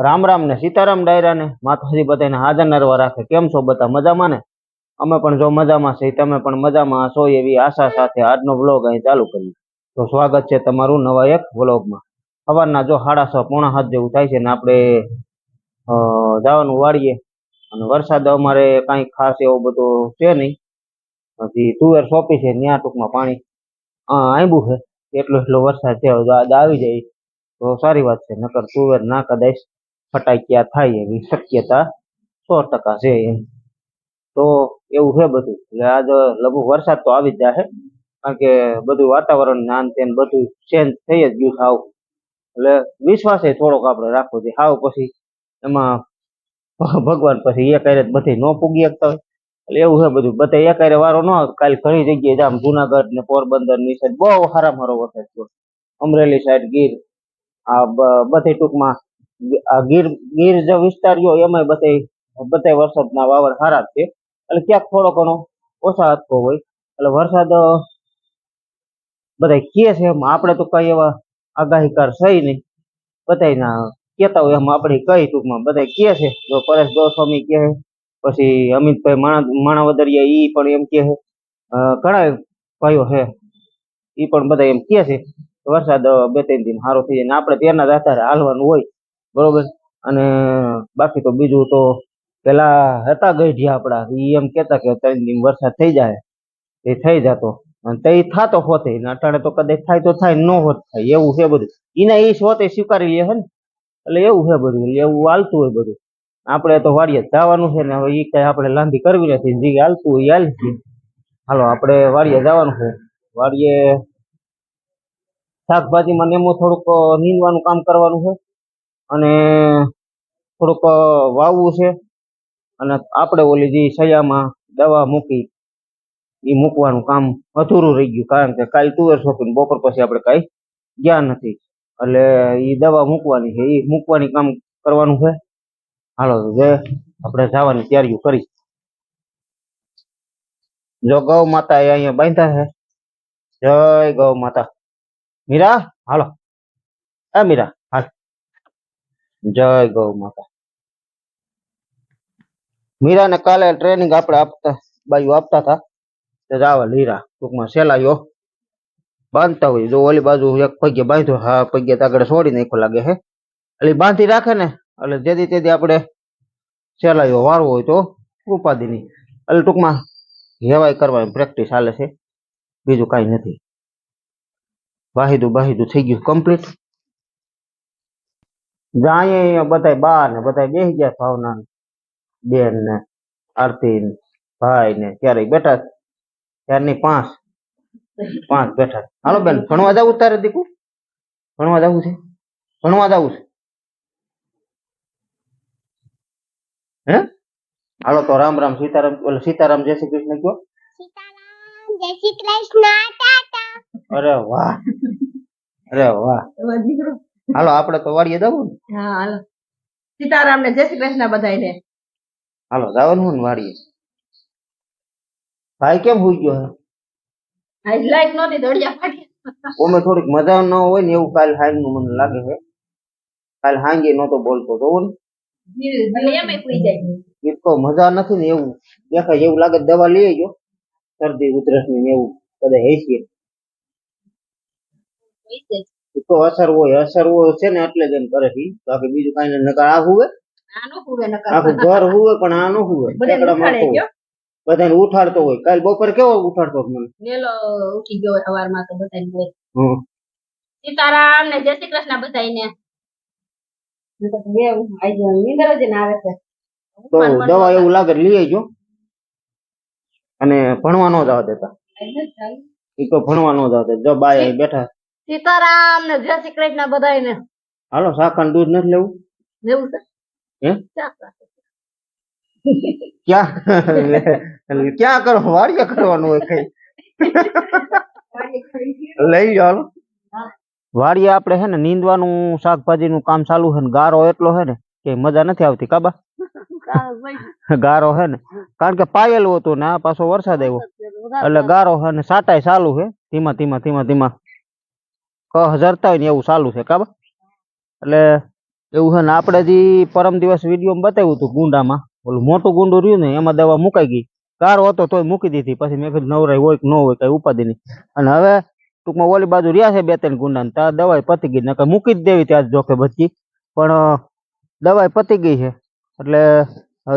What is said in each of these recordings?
રામ રામ ને સીતારામ ડાયરા ને માતાજી બધાને હાજર નરવા રાખે. કેમ છો બધા મજામાં ને? અમે પણ જો મજામાં છે તમે પણ મજામાં છો એવી આશા સાથે આજનો વ્લોગ અહીં ચાલુ કરીએ. તો સ્વાગત છે તમારું નવા એક વ્લોગમાં સવારના જો સાડા છ પોણા હાથ જેવું થાય છે ને આપણે જવાનું વાળીએ. અને વરસાદ અમારે કાંઈ ખાસ એવો બધો છે નહીં. હજી તુવેર સોંપી છે ત્યાં ટૂંકમાં પાણી. આંબું છે. એટલો એટલો વરસાદ છે હવે આવી જાય. તો સારી વાત છે, નકર તુવેર ના કદાચ ફટાક્યા થાય એવી શક્યતા સો ટકા છે. એમ તો એવું છે બધું. એટલે આજ લઘુ વરસાદ તો આવી જ જશે કારણ કે બધું વાતાવરણ નાન તેન બધું ચેન્જ થઈ જ ગયું સાવ એટલે વિશ્વાસ એ થોડોક આપણે રાખવો જોઈએ. સાવ પછી એમાં ભગવાન પછી એ કરે બધી ન પૂગી શકતા હોય. એટલે એવું છે બધું. બધા એક હારે વારો ન કાલ ઘણી જગ્યાએ જામ જુનાગઢ ને પોરબંદરની સાઈડ બહુ સારા મારો વરસાદ અમરેલી સાઈડ ગીર, આ બધે ટૂંકમાં ગીર ગીર જે વિસ્તાર રહ્યો એમાં બધે બધે વરસાદના વાવર સારા છે. એટલે ક્યાંક થોડો ઘણો ઓછા હતો હોય. એટલે વરસાદ બધા કહે છે એમ, આપણે તો કઈ એવા આગાહીકાર છે નહીં. બધાયના કહેતા હોય એમ આપણે કઈ ટૂંકમાં. બધા કહે છે, જો પરેશ ગોસ્વામી કહે, પછી અમિતભાઈ માણા, માણાવદરિયા ઈ પણ એમ કહે ઘણા ભાઈઓ છે, ઈ પણ બધા એમ કહે છે વરસાદ બે, ત્રણ દિન સારો થઈ જાય આપણે તેના જ આધારે હાલવાનું હોય. બરોબર? અને બાકી તો બીજું તો પેલા હતા ગઢિયા આપડા એ એમ કેતા કે ત્રણ દિન વરસાદ થઈ જાય. એ થઈ જતો. અને તે થાતો હોતે અટાણે તો કદાચ થાય તો થાય, ન હોત થાય, એવું છે બધું. એના એ હોતે સ્વીકારી લે છે ને? એટલે એવું છે બધું, એટલે એવું હાલતું હોય બધું. આપણે તો વાડીએ જવાનું છે ને, હવે એ કઈ આપણે લાંબી કરવી નથી, જે હાલતું હોય હાલ હાલો, આપણે વાડીએ જવાનું છે વાડીએ શાકભાજીમાં ને એમાં થોડુંક નીંદવાનું કામ કરવાનું છે અને થોડુંક વાવવું છે. અને આપણે ઓલી જે સયામાં દવા મૂકી એ મૂકવાનું કામ અધૂરું રહી ગયું. કારણ કે કાલ તુવેર સોંપીને બપોર પછી આપણે કાંઈ ગયા નથી. એટલે એ દવા મૂકવાની છે. એ મૂકવાની કામ કરવાનું છે. હાલો જે આપણે જવાની તૈયારીઓ કરી. જો ગૌ માતા એ અહીંયા બાંધ્યા છે. જય ગૌ માતા. મીરા, હાલો. એ મીરા જય ગૌ માતા. મીરાને કાલે ટ્રેનિંગ આપણે આપતા બાજુ આપતા હતા. તે જાવા લીરા, ટૂંકમાં સેલાઈઓ બાંધતા હોય, જો ઓલી બાજુ એક પગે બાંધ્યો, હા, પગે આગળ છોડી નાખ્યો લાગે હે. એટલે બાંધી રાખે ને, એટલે જેથી તેથી આપણે સેલાઈઓ વાળવો હોય તો ઉપાધિની. એટલે ટૂંકમાં હેવાય કરવાની પ્રેક્ટિસ હાલે છે. બીજું કાંઈ નથી. વાહિદું બાહિદું થઈ ગયું કમ્પ્લીટ જાય અહીંયા બધા બા ને બધા બેસી ગયા ભાવના બેન ને આરતી ને ભાઈ ને ત્યારે બેઠા ત્યારની પાંચ. પાંચ બેઠા હાલો બેન ભણવા જવું તારે દીકુ? ભણવા જવું છે? ભણવા જવું છે? હે? હાલો તો રામ રામ સીતારામ ઓલે સીતારામ જય શ્રી કૃષ્ણ કયો? સીતારામ જય શ્રી કૃષ્ણ ટાટા. અરે વાહ. અરે વાહ. હાલો આપણે તો વાડીએ જવું ને. હા હાલો. સીતારામ ને જય શ્રી કૃષ્ણ બધાયને. હાલો જવાનું ને વાડીએ. ભાઈ કેમ હોઈ ગયો આજ લાઈટ નોતી દોડિયા ફાટી ઓમે થોડીક મજા ન હોય ને એવું કાલ હાંગનું મને લાગે છે કાલ હાંગે નતો બોલતો તો ને. તો મજા નથી ને એવું. દેખાય એવું લાગે દવા લઈ ગયો શરદી ઉધરસની એવું. કદાચ હેસીએ તો અસર હોય અસર હોય છે ને એટલે જ એમ કરે છે. બાકી બીજું કઈ નકર આ હુવે? આનો આખું ઘર હુવે પણ આ ન હુવે. બધાને બધાને ઉઠાડતો હોય. કાલ બપોર કેવો ઉઠાડતો મને? નેલો ઉઠી ગયો સવારમાં તો બધાને હોય હમ. સીતારામ ને જય શ્રી કૃષ્ણ બધાયને. નકર તો બે આઈ ગયો નીંદર જ ના આવે તો દવા એવું લાગે લઈ આવજો અને ભણવા ન જવા દેતા. એ તો ભણવા ન જવા દેતા જો બાય બેઠા. સીતારામ ને જય શ્રી કૃષ્ણ બધાયને. હાલો શાખાનું દૂધ નથી લેવું? લેવું છે? હે? ક્યાં ક્યાં? કરો? વાડીએ કરવાનું હોય કઈ. લઈ જાઓ. વાડીએ આપણે છે ને નીંદવાનું શાકભાજીનું કામ ચાલુ છે ને ગારો એટલો છે ને કે મજા નથી આવતી કાબા ગારો છે ને. કારણ કે પાયેલું હતું ને આ પાછો વરસાદ આવ્યો. એટલે ગારો છે ને સાટાય ચાલુ છે ધીમા ધીમા ધીમા ધીમા. કહ જરતા હોય ને એવું ચાલુ છે કાબા એટલે એવું છે ને આપણે જે પરમ દિવસ વિડીયોમાં બતાવ્યું હતું ગુંડામાં, ઓલું મોટું ગુંડું રહ્યું ને, એમાં દવા મુકાઈ ગઈ. કારો હતો તોય મૂકી દીધી, પછી મેં કીધું નવરાય હોય કે ન હોય કઈ ઉપાધિ નહીં. અને હવે ટૂંકમાં ઓલી બાજુ રહ્યા છે બે ત્રણ ગુંડા ને ત્યાં દવાઈ પતી ગઈ, નકર મૂકી જ દેવી ત્યાં જોખે બચી પણ દવાઈ પતી ગઈ છે, એટલે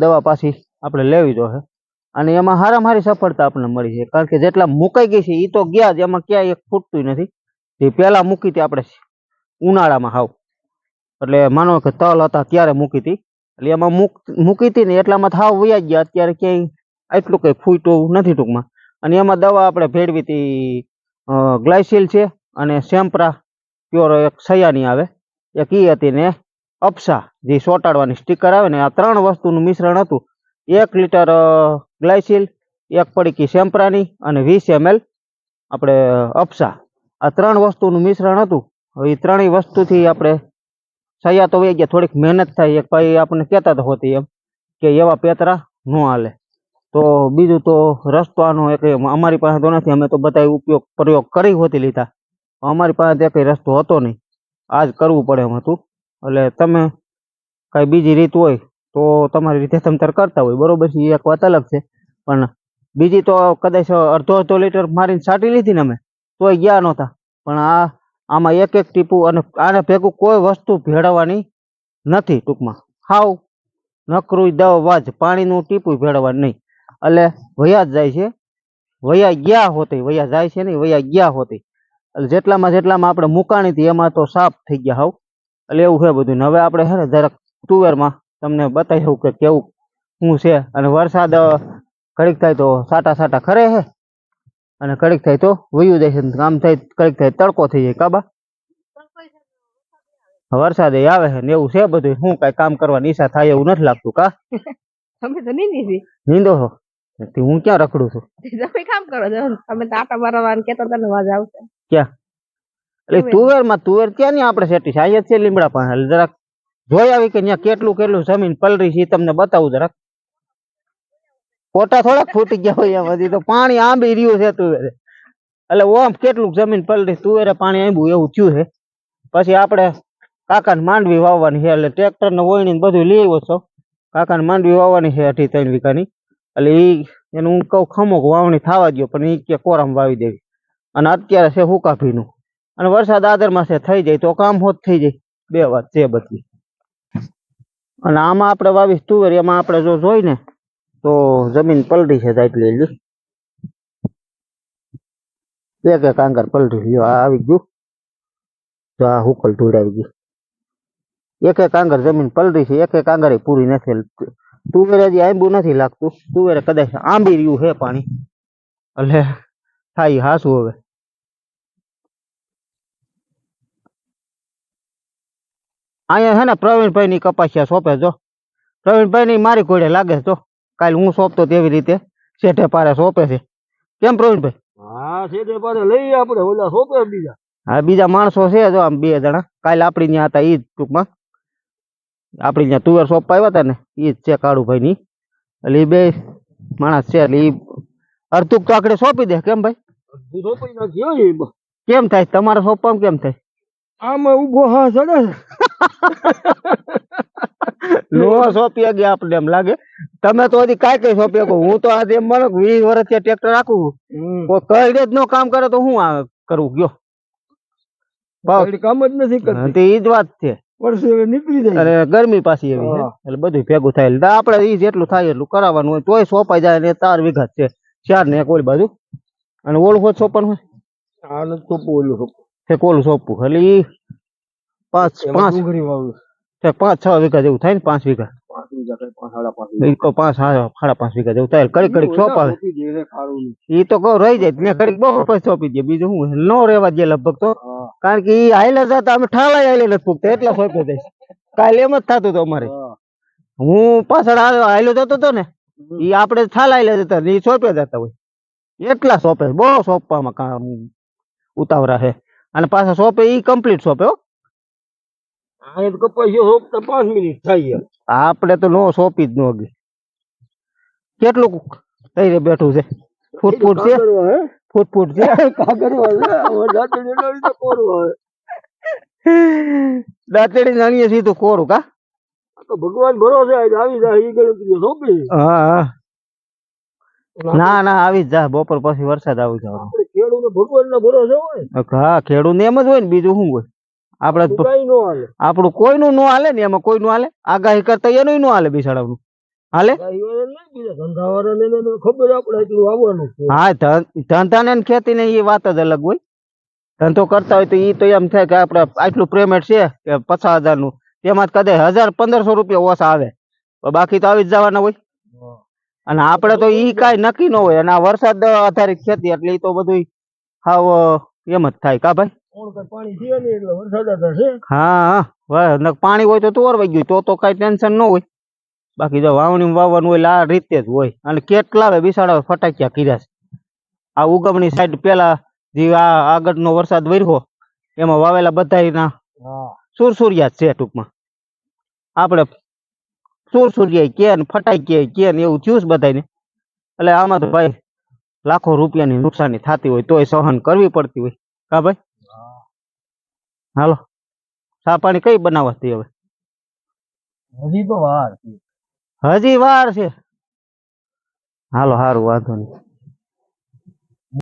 દવા પાછી આપણે લેવી જોઈએ અને એમાં હારામ હારી સફળતા આપણને મળી છે, કારણ કે જેટલા મુકાઈ ગઈ છે એ તો ગયા જ, એમાં ક્યાંય એક ફૂટતું નથી. જે પહેલાં મૂકી હતી આપણે ઉનાળામાં હાવ. એટલે માનો કે તલ હતા ત્યારે મૂકી હતી. એટલે એમાં મૂક, મૂકી હતી ને એટલામાં હાવ વયા ગયા. અત્યારે ક્યાંય આટલું કંઈ ફૂટવું નથી ટૂંકમાં. અને એમાં દવા આપણે ભેળવી હતી ગ્લાયસિલ છે અને સેમ્પરા પ્યોર એક સયાની આવે. એક ઈ હતી ને અપ્સા, જે ચોંટાડવાની સ્ટીકર આવે ને, આ ત્રણ વસ્તુનું મિશ્રણ હતું. એક લીટર ગ્લાયસિલ, એક પડીકી સેમ્પરાની અને વીસ એમએલ આપણે અપ્સા. આ ત્રણ વસ્તુનું મિશ્રણ હતું. હવે એ ત્રણેય વસ્તુથી આપણે સયા તો ગયા, થોડીક મહેનત થાય. એક ભાઈ આપણને કહેતા તો હોતી એમ કે એવા પેતરા ન હાલે. તો બીજું તો રસ્તો આનો એક અમારી પાસે તો નથી. અમે તો બધા ઉપયોગ પ્રયોગ કરી હોતી લીધા. અમારી પાસે તો કંઈ રસ્તો હતો નહીં. આ જ કરવું પડે એમ હતું. એટલે તમે કાંઈ બીજી રીત હોય તો તમારી રીતે તમતર કરતા હોય. બરોબર છે, એ એક વાત અલગ છે. પણ બીજી તો કદાચ અડધો અડધો લીટર મારીને છાંટી લીધી ને અમે. તોય ગયા નહોતા. પણ આ, આમાં એક એક ટીપું અને આને ભેગું કોઈ વસ્તુ ભેળવવાની નથી ટૂંકમાં. હાવ નકરું દવા વાજ, પાણીનું ટીપું ભેળવવાનું નહીં. એટલે વયા જ જાય છે. વયા ગયા હોતી વયા જાય છે નહીં, વયા ગયા હોતી એટલે જેટલામાં જેટલામાં આપણે મુકાણી હતી, એમાં તો સાફ થઈ ગયા હાવ. એટલે એવું છે બધું. હવે આપણે છે ને જરાક તુવેરમાં તમને બતાવ્યું કે કેવું, શું છે. અને વરસાદ ઘડીક થાય તો સાટા સાટા ખરે છે? અને કડક થાય તો વયું જાય છે. આમ થાય કડક થાય તડકો થઈ જાય. કાબા? વરસાદ આવે છે ને એવું છે બધું. શું કઈ કામ કરવાની ઈચ્છા થાય એવું નથી લાગતું કા? તમે તો નહીં દીધી નીંદો છો? હું ક્યાં રખડું છું? તમે કામ કરો છો? તમે તો આટા મારવા કેતો તને વાજ આવશે એટલે તુવેર. માં તુવેર ક્યાં ની આપણે સેટી છે? અહીંયા છે લીમડા પાસે. જરાક જોઈ આવી કે ત્યાં કેટલું કેટલું જમીન પલરી છે તમને બતાવું જરાક. ફોટા થોડાક ફૂટી ગયા હોય એમાંથી, તો પાણી આંબી રહ્યું છે તુવેરે. એટલે ઓમ કેટલું જમીન પલટી તુવેરે પાણી આંબ્યું એવું થયું છે. પછી આપણે કાકાને માંડવી વાવવાની છે, એટલે ટ્રેક્ટર ને વોયણી ને બધું લઈ આવ્યો છો. કાકાને માંડવી વાવવાની છે અઢી ત્રણ વીઘાની. એટલે એ એનું હું કહું ખમોક વાવણી થવા દો પણ એ કે કોરામ વાવી દેવી. અને અત્યારે છે હુકાફીનું અને વરસાદ આદર માસે થઈ જાય તો કામ હોત થઈ જાય. બે વાત છે બધી. અને આમાં આપણે વાવીશ તુવેર, એમાં આપણે જો જોઈ ને તો જમીન પલટી છે એટલી એટલી એક એક આંગર પલટી લ્યો આ આવી ગયું તો આ હુકલ ધૂળ આવી ગઈ એક એક આંગર જમીન પલટી છે એક એક આંગર પૂરી નથી તુવેર હજી આંબુ નથી લાગતું તુવેર કદાચ આંબી રહ્યું છે પાણી એટલે થાય હાસું હવે અહીંયા છે ને પ્રવીણભાઈ ની કપાસિયા સોંપે જો પ્રવીણભાઈ ની મારી કોડે લાગે છે જો કાલ હું સોંપતો તેવી રીતે શેઠે પારે સોંપે છે. કેમ પ્રવીણભાઈ હા શેઠે પારે લઈ આપણે ઓલા સોંપે બીજા. હા બીજા માણસો છે જો આમ બે જણા. કાલ આપણી ત્યાં હતા એ જ ટૂંકમાં. આપણી ત્યાં તુવેર સોંપવા આવ્યા હતા ને એ જ છે કાળુભાઈ ની એટલે એ બે માણસ છે એટલે એ અર્ધુક તો આકડે સોંપી દે. કેમ ભાઈ? સોંપી નાખ્યો કેમ થાય? તમારે સોંપવામાં કેમ થાય? આમાં ઊભો હા ચડે. નો સોંપી ગયા આપણે એમ લાગે. તમે તો હજી કઈ કઈ સોંપી શકો હું તો આજે એમ માનો વીસ વર્ષથી ટ્રેક્ટર રાખું કોઈ કઈ જ નો કામ કરે તો હું આ કરવું ગયો. કામ જ નથી કરતી. ઈ જ વાત છે. નીકળી જાય. અને ગરમી પાછી એવી છે. એટલે બધું ભેગું થાય. એટલે આપણે ઈ જેટલું થાય એટલું કરાવવાનું હોય. તોય સોંપાઈ જાય ને ચાર વીઘા છે. ચાર ને એક ઓલી બાજુ. અને ઓલું હોત સોપન હોય? આ નથી સોંપવું ઓલું સોંપવું. તે કોલું સોંપવું. એટલે ઈ પાંચ પાંચ. ડુંગળી વાવું પાંચ છ વીઘા જેવું થાય ને પાંચ વીઘા. પાંચ પાંચ સાડા પાંચ વીઘા. જેવું થાય. કડીક કડીક સોંપાવે. તો કહું રહી જાય ને કડીક બહુ પછી સોંપી દે. બીજું હું ન રહેવા દે લગભગ તો. કારણ કે ઈ હાઈલે જતા અમે ઠાલાય હાઈલે નથી પૂગતા. એટલા સોંપી દઈશ. કાલે એમ જ થતું હતું અમારે. હું. પાછળ હાલ્યો જતો હતો ને ઈ આપણે થાલાઈ લે જતા એ ઈ સોંપે જતા હોય. એટલા સોંપે. બહુ સોંપવામાં કામ ઉતાવળા છે. અને પાછા સોંપે ઈ કમ્પ્લીટ સોંપે હો. આ એ તો કપાસિયો સોંપતા પાંચ મિનિટ થાય એમ. આપણે તો નો સોંપી જ નો ગઈ. કેટલું થઈ રે બેઠું છે? ફૂટ ફૂટ છે? ફૂટ ફૂટ છે. દાંતેડી જાણીએ તો કોરું કા? તો ભગવાન ભરોસે આવી જાય એ ગણતરી સોંપી. હા હા. ના ના આવી જ જા બપોર પછી વરસાદ આવી જવાનો. ખેડૂત ભગવાન ના ભરોસે હોય. હા ખેડૂત એમ જ હોય ને બીજું શું હોય? કઈ ન હાલે. આપણું કોઈનું ન હાલે ને એમાં કોઈનું હાલે? આગાહી કરતા એનું ના હાલે બિસાડાનું હાલે? હા ધંધા ને ખેતી ને એ વાત જ અલગ હોય. ધંધો કરતા હોય તો એ તો એમ થાય કે આપડે આટલું પેમેન્ટ છે કે પચાસ હજારનું તેમાં કદાચ હજાર પંદરસો રૂપિયા ઓછા આવે. તો બાકી તો આવી જ જવાના હોય. અને આપણે તો ઈ કાઈ નક્કી ન હોય. અને આ વરસાદ આધારિત ખેતી એટલે ઈ તો બધું હાવ એમ જ થાય. કા ભાઈ? હા પાણી હોય તો તોરવાઈ ગયું. તો તો કઈ ટેન્શન ન હોય. બાકી જો વાવણી વાવવાનું હોય આ રીતે જ હોય. અને કેટલા બિસાડા ફટાક્યા કર્યા છે. આ ઉગમની સાઈડ પેલા જે આ આગળનો વરસાદ વર્યો એમાં વાવેલા બધા સુરસુરિયા છે ટૂંકમાં. આપણે સુરસુરિયા કે ને ફટાઈ કે ને એવું થયું છે બધાને એટલે આમાં તો ભાઈ લાખો રૂપિયાની નુકસાની થતી હોય તોય સહન કરવી પડતી હોય. કા ભાઈ? હાલો. ચા પાણી કઈ બનાવતી હવે? હજી તો વાર છે. હજી વાર છે. હાલો હારું વાંધો નહીં.